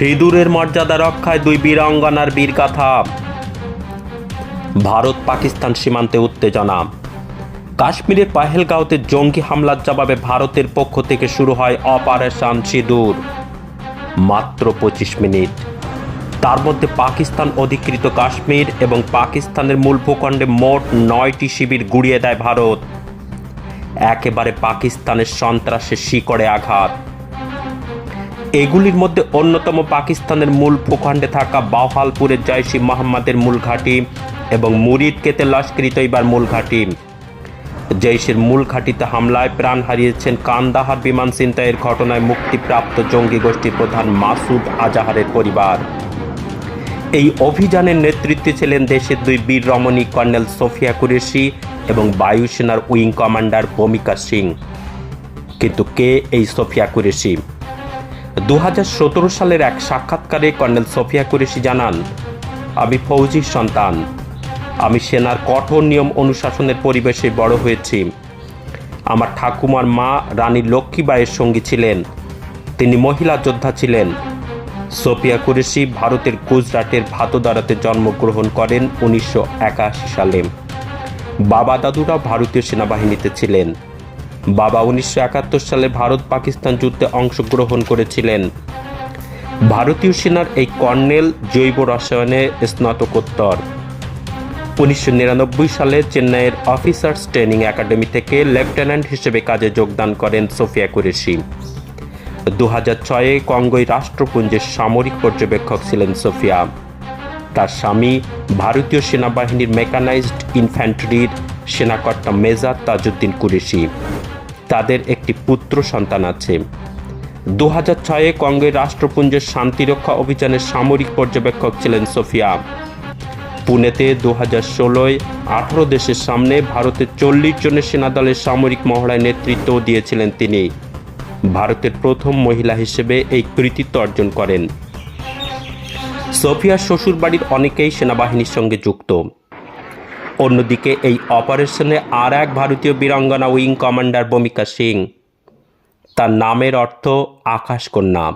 সিঁদুরের মর্যাদা রক্ষায় দুই বীরাঙ্গনার বীরগাথা। ভারত পাকিস্তান সীমান্তে উত্তেজনা। কাশ্মীরের পাহেলগাঁওতে জঙ্গি হামলার জবাবে ভারতের পক্ষ থেকে শুরু হয় অপারেশন সিঁদুর। মাত্র পঁচিশ মিনিট। তার মধ্যে পাকিস্তান অধিকৃত কাশ্মীর এবং পাকিস্তানের মূল ভূখণ্ডে মোট নয়টি শিবির গুড়িয়ে দেয় ভারত। একেবারে পাকিস্তানের সন্ত্রাসের শিকড়ে আঘাত। এগুলির মধ্যে অন্যতম পাকিস্তানের মূল ভূখণ্ডে থাকা বাহালপুরের জয়সি মোহাম্মদের মূল ঘাঁটি এবং মুরিদ কেতে লস্করি তৈবার মূল ঘাঁটি। জৈশের মূল ঘাঁটিতে হামলায় প্রাণ হারিয়েছেন কান্দাহার বিমান ছিনতাইয়ের ঘটনায় মুক্তিপ্রাপ্ত জঙ্গি গোষ্ঠীর প্রধান মাসুদ আজাহারের পরিবার। এই অভিযানের নেতৃত্বে ছিলেন দেশের দুই বীর রমণী কর্নেল সোফিয়া কুরেশি এবং বায়ুসেনার উইং কমান্ডার ভূমিকা সিং। কিন্তু কে এই সোফিয়া কুরেশি? দু হাজার সতেরো সালের এক সাক্ষাৎকারে কর্নেল সোফিয়া কুরেশি জানান, আমি ফৌজির সন্তান। আমি সেনার কঠোর নিয়ম অনুশাসনের পরিবেশে বড় হয়েছি। আমার ঠাকুমার মা রানী লক্ষ্মীবাইয়ের সঙ্গী ছিলেন। তিনি মহিলা যোদ্ধা ছিলেন। সোফিয়া কুরেশি ভারতের গুজরাটের ভাতদারাতে জন্মগ্রহণ করেন উনিশশো একাশি সালে। বাবা দাদুরা ভারতীয় সেনাবাহিনীতে ছিলেন। বাবা উনিশশো একাত্তর সালে ভারত পাকিস্তান যুদ্ধে অংশগ্রহণ করেছিলেন। ভারতীয় সেনার এই কর্নেল জৈব রসায়নে স্নাতকোত্তর। উনিশশো নিরানব্বই সালে চেন্নাইয়ের অফিসার্স ট্রেনিং একাডেমি থেকে লেফটেন্যান্ট হিসেবে কাজে যোগদান করেন সোফিয়া কুরেশি। দু হাজার ছয়ে কঙ্গোই রাষ্ট্রপুঞ্জের সামরিক পর্যবেক্ষক ছিলেন সোফিয়া। তার স্বামী ভারতীয় সেনাবাহিনীর মেকানাইজড ইনফ্যান্ট্রির সেনাকর্তা মেজর তাজউদ্দিন কুরেশি। তাদের একটি পুত্র সন্তান আছে। দু হাজার ছয়ে কঙ্গোয় রাষ্ট্রপুঞ্জের শান্তিরক্ষা অভিযানের সামরিক পর্যবেক্ষক ছিলেন সোফিয়া। পুনেতে দু হাজার ষোলোয় আঠারো দেশের সামনে ভারতের চল্লিশ জনের সেনাদলের সামরিক মহড়ায় নেতৃত্ব দিয়েছিলেন তিনি। ভারতের প্রথম মহিলা হিসেবে এই কৃতিত্ব অর্জন করেন। সোফিয়ার শ্বশুরবাড়ির অনেকেই সেনাবাহিনীর সঙ্গে যুক্ত। অন্যদিকে এই অপারেশনে আর এক ভারতীয় বীরাঙ্গনা উইং কমান্ডার ভূমিকা সিং। তার নামের অর্থ আকাশকন্যা।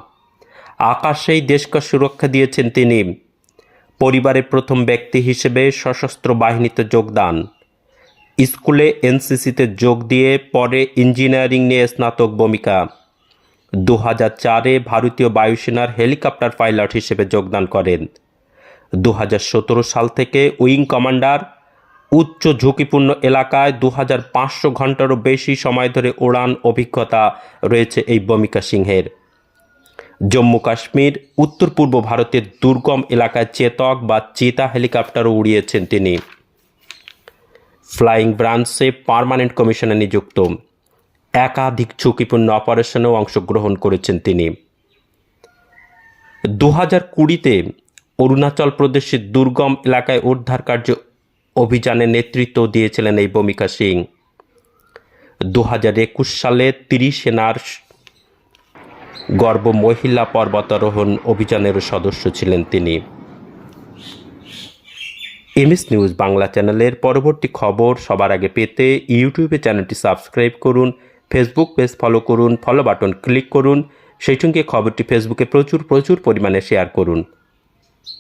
আকাশেই দেশকে সুরক্ষা দিয়েছেন তিনি। পরিবারের প্রথম ব্যক্তি হিসেবে সশস্ত্র বাহিনীতে যোগদান। স্কুলে এনসিসিতে যোগ দিয়ে পরে ইঞ্জিনিয়ারিং নিয়ে স্নাতক ভূমিকা। দু হাজার চারে ভারতীয় বায়ুসেনার হেলিকপ্টার পাইলট হিসেবে যোগদান করেন। দু হাজার সতেরো সাল থেকে উইং কমান্ডার উচ্চ ঝুঁকিপূর্ণ এলাকায় দু হাজার পাঁচশো ঘন্টারও বেশি সময় ধরে উড়ান অভিজ্ঞতা রয়েছে এই ভূমিকা সিংহের। জম্মু কাশ্মীর, উত্তর পূর্ব ভারতের দুর্গম এলাকায় চেতক বা চিতা হেলিকপ্টারও উড়িয়েছেন তিনি। ফ্লাইং ব্রাঞ্চে পার্মানেন্ট কমিশনে নিযুক্ত। একাধিক ঝুঁকিপূর্ণ অপারেশনেও অংশগ্রহণ করেছেন তিনি। দু হাজার কুড়িতে অরুণাচল প্রদেশের দুর্গম এলাকায় উদ্ধার কার্য অভিযানে নেতৃত্ব দিয়েছিলেন এই ভূমিকা সিং। দু হাজার একুশ সালে তিরিশ সেনার গর্ব মহিলা পর্বতারোহণ অভিযানের সদস্য ছিলেন তিনি। এমএস নিউজ বাংলা চ্যানেলের পরবর্তী খবর সবার আগে পেতে ইউটিউবে চ্যানেলটি সাবস্ক্রাইব করুন, ফেসবুক পেজ ফলো করুন ফলো বাটন ক্লিক করুন, সেই সঙ্গে খবরটি ফেসবুকে প্রচুর প্রচুর পরিমাণে শেয়ার করুন।